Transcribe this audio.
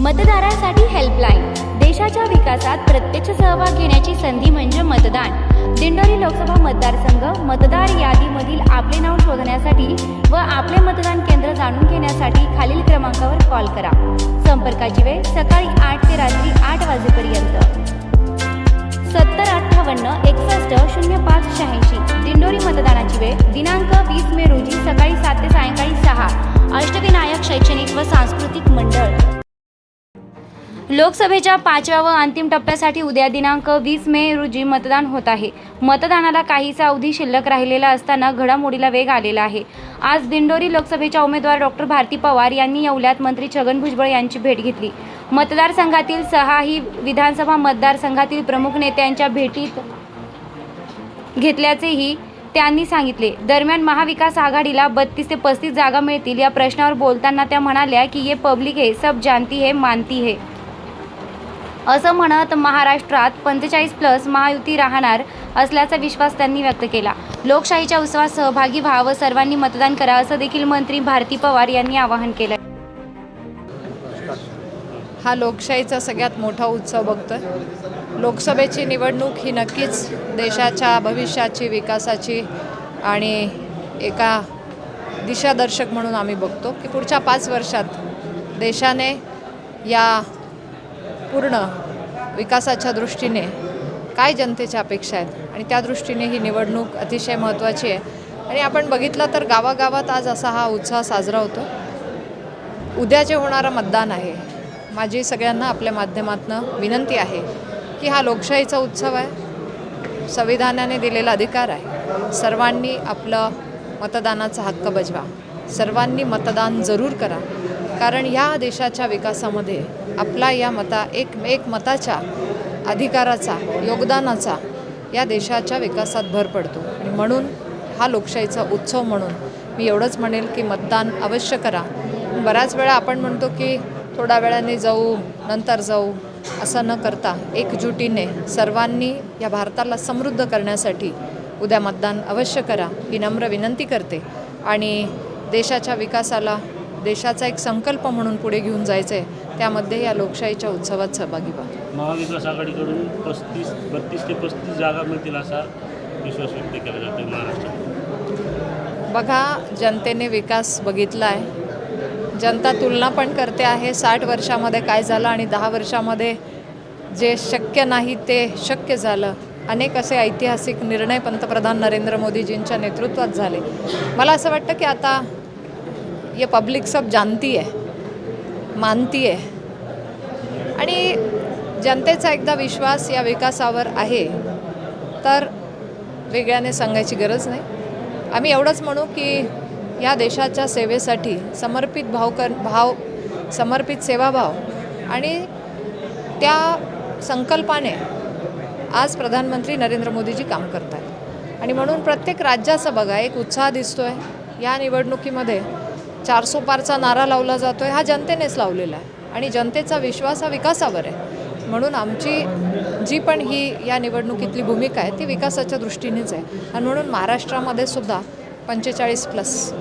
मतदारांसाठी हेल्पलाईन देशाच्या विकासात प्रत्यक्ष सहभाग घेण्याची संधी म्हणजे मतदान. दिंडोरी लोकसभा मतदारसंघ मतदार यादीमधील आपले नाव शोधण्यासाठी व आपले मतदान केंद्र जाणून घेण्यासाठी खालील क्रमांकावर कॉल करा. संपर्काची वेळ सकाळी आठ ते रात्री आठ वाजेपर्यंत. सत्तर अठ्ठावन्न एकसष्ट शून्य पाच शहाऐंशी. दिंडोरी मतदानाची वेळ दिनांक वीस मे रोजी सकाळी सात ते सायंकाळी सहा. अष्टविनायक शैक्षणिक व लोकसभेच्या पाचव्या व अंतिम टप्प्यासाठी उद्या दिनांक वीस मे रोजी मतदान होत आहे. मतदानाला काहीसा अवधी शिल्लक राहिलेला असताना घडामोडीला वेग आलेला आहे. आज दिंडोरी लोकसभेच्या उमेदवार डॉक्टर भारती पवार यांनी येवल्यात मंत्री छगन भुजबळ यांची भेट घेतली. मतदारसंघातील सहाही विधानसभा मतदारसंघातील प्रमुख नेत्यांच्या भेटीत घेतल्याचेही त्यांनी सांगितले. दरम्यान महाविकास आघाडीला बत्तीस ते पस्तीस जागा मिळतील या प्रश्नावर बोलताना त्या म्हणाल्या की ये पब्लिक है सब जानती है मानती है. असं म्हणत महाराष्ट्रात पंचेचाळीस प्लस महायुती राहणार असल्याचा विश्वास त्यांनी व्यक्त केला. लोकशाहीच्या उत्सवात सहभागी व्हावं सर्वांनी मतदान करा असं देखील मंत्री भारती पवार यांनी आवाहन केलं. हा लोकशाहीचा सगळ्यात मोठा उत्सव बघतोय. लोकसभेची निवडणूक ही नक्कीच देशाच्या भविष्याची विकासाची आणि एका दिशादर्शक म्हणून आम्ही बघतो की पुढच्या पाच वर्षात देशाने या पूर्ण विकासाच्या दृष्टीने काय जनतेच्या अपेक्षा आहेत? आणि त्या दृष्टीने ही निवडणूक अतिशय महत्त्वाची आहे. आणि आपण बघितलं तर गावागावात आज असा हा उत्साह साजरा होतो. उद्या जे होणारं मतदान आहे माझी सगळ्यांना आपल्या माध्यमातून विनंती आहे की हा लोकशाहीचा उत्सव आहे. संविधानाने दिलेला अधिकार आहे. सर्वांनी आपलं मतदानाचा हक्क बजवा. सर्वांनी मतदान जरूर करा. कारण या देशाच्या विकासामध्ये आपला या मता एक एक मताच्या अधिकाराचा योगदानाचा या देशाच्या विकासात भर पडतो. आणि म्हणून हा लोकशाहीचा उत्सव म्हणून मी एवढंच म्हणेल की मतदान अवश्य करा. बऱ्याच वेळा आपण म्हणतो की थोड्या वेळाने जाऊ नंतर जाऊ असं न करता एकजुटीने सर्वांनी या भारताला समृद्ध करण्यासाठी उद्या मतदान अवश्य करा ही नम्र विनंती करते. आणि देशाच्या विकासाला देशाचा एक संकल्प म्हणून पुढे घेऊन जायचं आहे त्यामध्ये या लोकशाहीच्या उत्सवात सहभागी व्हा. महाविकास आघाडीकडून पस्तीस बत्तीस ते पस्तीस जागा मिळतील असा विश्वास व्यक्त केला जातो महाराष्ट्रात बघा जनतेने विकास बघितला आहे. जनता तुलना पण करते आहे साठ वर्षामध्ये काय झालं आणि दहा वर्षामध्ये जे शक्य नाही ते शक्य झालं. अनेक असे ऐतिहासिक निर्णय पंतप्रधान नरेंद्र मोदीजींच्या नेतृत्वात झाले. मला असं वाटतं की आता ये पब्लिक सब जानती आहे मानती आहे आणि जनतेचा एकदा विश्वास या विकासावर आहे तर वेगळ्याने सांगायची गरज नाही. आम्ही एवढंच म्हणू की या देशाच्या सेवेसाठी समर्पित भाव कर भाव समर्पित सेवाभाव आणि त्या संकल्पाने आज प्रधानमंत्री नरेंद्र मोदीजी काम करत आहेत आणि म्हणून प्रत्येक राज्याचा बघा एक उत्साह दिसतो आहे या निवडणुकीमध्ये चारसो पारचा नारा लावला जातो आहे हा जनतेनेच लावलेला आहे. आणि जनतेचा विश्वास हा विकासावर आहे. म्हणून आमची जी पण ही या निवडणुकीतली भूमिका आहे ती विकासाच्या दृष्टीनेच आहे. आणि म्हणून महाराष्ट्रामध्ये सुद्धा पंचेचाळीस प्लस